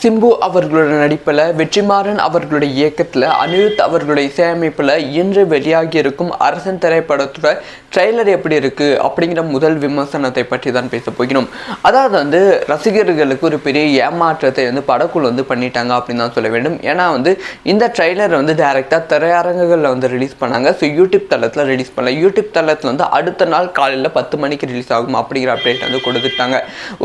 சிம்பு அவர்களோட நடிப்பில் வெற்றிமாறன் அவர்களுடைய இயக்கத்தில் அனிருத் அவர்களுடைய இசையமைப்பில் இன்று வெளியாகி இருக்கும் அரசன் திரைப்படத்தோட ட்ரெய்லர் எப்படி இருக்குது அப்படிங்கிற முதல் விமர்சனத்தை பற்றி தான் பேச போகிறோம். அதாவது வந்து ரசிகர்களுக்கு ஒரு பெரிய ஏமாற்றத்தை வந்து படக்குழு வந்து பண்ணிட்டாங்க அப்படின்னு தான் சொல்ல வேண்டும். ஏன்னா வந்து இந்த ட்ரெய்லர் வந்து டேரெக்டாக திரையரங்குகளில் வந்து ரிலீஸ் பண்ணாங்க. ஸோ யூடியூப் தளத்தில் ரிலீஸ் பண்ணல. யூடியூப் தளத்தில் வந்து அடுத்த நாள் காலையில் பத்து மணிக்கு ரிலீஸ் ஆகும் அப்படிங்கிற அப்டேட் வந்து கொடுத்துட்டாங்க.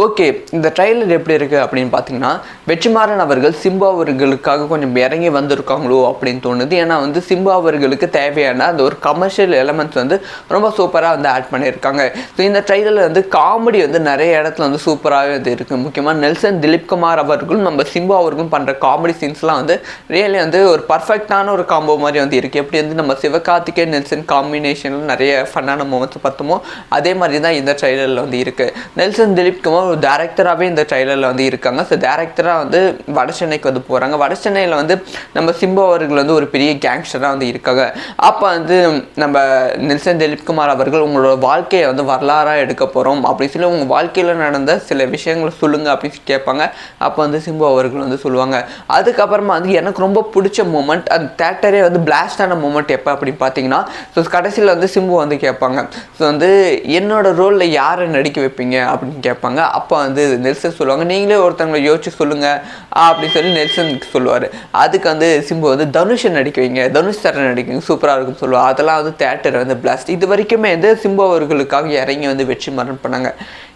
ஓகே இந்த ட்ரெய்லர் எப்படி இருக்குது அப்படின்னு பார்த்தீங்கன்னா வெற்றிமாறன் அவர்கள் சிம்பு அவர்களுக்காக கொஞ்சம் இறங்கி வந்திருக்காங்களோ அப்படின்னு தோணுது. ஏன்னா வந்து சிம்பு அவர்களுக்கு தேவையான அந்த ஒரு கமர்ஷியல் எலமெண்ட்ஸ் வந்து ரொம்ப சூப்பராக வந்து ஆட் பண்ணியிருக்காங்க. ஸோ இந்த ட்ரெய்லரில் வந்து காமெடி வந்து நிறைய இடத்துல வந்து சூப்பராகவே வந்து இருக்குது முக்கியமாக நெல்சன் திலீப் குமார் அவர்களும் நம்ம சிம்பு அவர்களும் பண்ணுற காமெடி சீன்ஸ்லாம் வந்து ரியலி வந்து ஒரு பர்ஃபெக்டான ஒரு காம்போ மாதிரி வந்து இருக்குது எப்படி வந்து நம்ம சிவகார்த்திகே நெல்சன் காம்பினேஷனில் நிறைய ஃபன்னான மூமெண்ட்ஸ் பார்த்தோமோ அதே மாதிரி தான் இந்த ட்ரைலரில் வந்து இருக்குது நெல்சன் திலீப் குமார் ஒரு டேரக்டராகவே இந்த ட்ரைலரில் வந்து இருக்காங்க. ஸோ டேரக்டராக வந்து வந்து வட சென்னைக்கு வந்து போகிறாங்க வட சென்னையில் வந்து நம்ம சிம்பு அவர்கள் வந்து ஒரு பெரிய கேங்ஸ்டராக வந்து இருக்காங்க. அப்போ வந்து நம்ம நெல்சன் திலீப்குமார் அவர்கள் உங்களோட வாழ்க்கையை வந்து வரலாறாக எடுக்க போகிறோம் அப்படின்னு சொல்லி உங்கள் வாழ்க்கையில் நடந்த சில விஷயங்களை சொல்லுங்கள் அப்படின்னு கேட்பாங்க. அப்போ வந்து சிம்பு அவர்கள் வந்து சொல்லுவாங்க. அதுக்கப்புறமா வந்து எனக்கு ரொம்ப பிடிச்ச மூமெண்ட் அந்த தேட்டரே வந்து பிளாஸ்டான மூமெண்ட் எப்போ அப்படின்னு பார்த்தீங்கன்னா ஸோ கடைசியில் வந்து சிம்பு வந்து கேட்பாங்க. ஸோ வந்து என்னோட ரோலில் யாரை நடிக்க வைப்பீங்க அப்படின்னு கேட்பாங்க. அப்போ வந்து நெல்சன் சொல்லுவாங்க. நீங்களே ஒருத்தவங்களை யோசிச்சு சொல்லுங்கள் அப்படின்னு சொல்லி நெல்சன் சொல்லுவார். அதுக்கு வந்து சிம்பு வந்து தனுஷை நடிக்க வைங்க தனுஷ் சரண் நடிக்குங்க சூப்பராக இருக்கும்னு சொல்லுவார் அதெல்லாம் வந்து தேட்டர் வந்து பிளாஸ்ட் இது வரைக்குமே வந்து சிம்பு அவர்களுக்காக இறங்கி வந்து வெற்றிமாறன் பண்ணாங்க.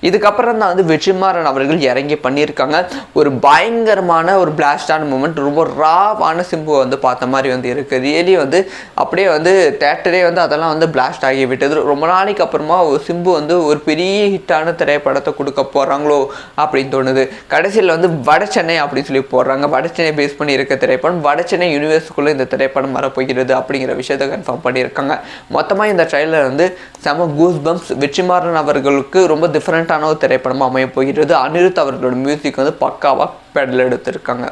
இதுக்கப்புறம் தான் வந்து வெற்றிமாறன் அவர்கள் இறங்கி பண்ணியிருக்காங்க. ஒரு பயங்கரமான ஒரு பிளாஸ்டான மூமெண்ட் ரொம்ப ராவான சிம்புவை வந்து பார்த்த மாதிரி வந்து இருக்குது ரியலி வந்து அப்படியே வந்து தேட்டரே வந்து அதெல்லாம் வந்து பிளாஸ்ட் ஆகி விட்டது ரொம்ப நாளைக்கு அப்புறமா ஒரு சிம்பு வந்து ஒரு பெரிய ஹிட்டான திரைப்படத்தை கொடுக்க போகிறாங்களோ அப்படின்னு தோணுது. கடைசியில் வந்து வட சென்னை அப்படின்னு சொல்லி போடுறாங்க. வட பேஸ் பண்ணி இருக்க திரைப்படம் வட சென்னை யூனிவர்ஸுக்குள்ளே இந்த திரைப்படம் வரப்போகிறது அப்படிங்கிற விஷயத்தை கன்ஃபார்ம் பண்ணியிருக்காங்க. மொத்தமாக இந்த ட்ரெய்லர் வந்து செம கூஸ் பம்ப்ஸ் வெற்றிமாறன் அவர்களுக்கு ரொம்ப டிஃப்ரெண்ட்டான ஒரு திரைப்படமாக அமைய போகிறது. அனிருத் அவர்களோட மியூசிக் வந்து பக்காவாக பெடல் எடுத்திருக்காங்க.